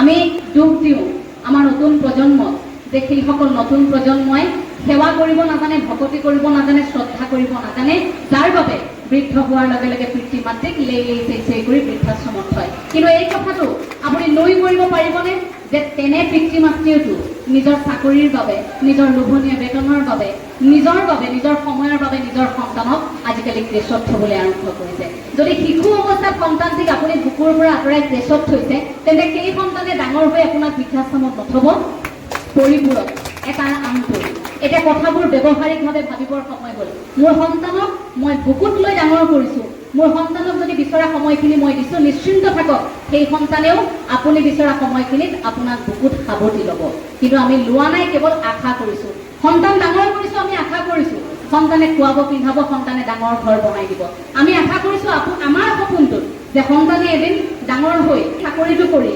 আমি দুখ দিওঁ। আমাৰ নতুন প্ৰজন্মক যে সেইসকল নতুন প্ৰজন্মই সেৱা কৰিব নাজানে, ভকতি কৰিব নাজানে, শ্ৰদ্ধা কৰিব নাজানে। যাৰ বাবে বৃদ্ধ হোৱাৰ লগে লগে পিতৃ মাতৃক লেই লেই চেই চেই কৰি বৃদ্ধাশ্ৰমত থয়। কিন্তু এই কথাটো আপুনি নুই কৰিব পাৰিবনে? যে তেনে পিতৃ মাতৃয়েতো নিজৰ চাকৰিৰ বাবে, নিজৰ লোভনীয় বেতনৰ বাবে, নিজৰ বাবে, নিজৰ সময়ৰ বাবে, নিজৰ সন্তানক আজিকালি ক্ৰেচত থবলৈ আৰম্ভ কৰিছে। যদি শিশু অৱস্থাত সন্তানটিক আপুনি বুকুৰ পৰা আঁতৰাই ক্ৰেচত থৈছে, তেন্তে সেই সন্তানে ডাঙৰ হৈ আপোনাক বৃদ্ধাশ্ৰমত নথব। পৰিপূৰক। এটা আনটো এতিয়া কথাবোৰ ব্যৱহাৰিকভাৱে ভাবিবৰ সময় হ'ল। মোৰ সন্তানক মই বুকুত লৈ ডাঙৰ কৰিছোঁ। মোৰ সন্তানক যদি বিচৰা সময়খিনি মই দিছোঁ, নিশ্চিন্ত থাকক। সেই সন্তানেও আপুনি বিচৰা সময়খিনিত আপোনাক বুকুত সাৱটি ল'ব। কিন্তু আমি লোৱা নাই, কেৱল আশা কৰিছোঁ। সন্তান ডাঙৰ কৰিছোঁ, আমি সন্তানে খুৱাব, পিন্ধাব, সন্তানে ডাঙৰ ঘৰ বনাই দিব। আমি আশা কৰিছোঁ আমাৰ সপোনটোত যে সন্তানে এদিন ডাঙৰ হৈ চাকৰিটো কৰি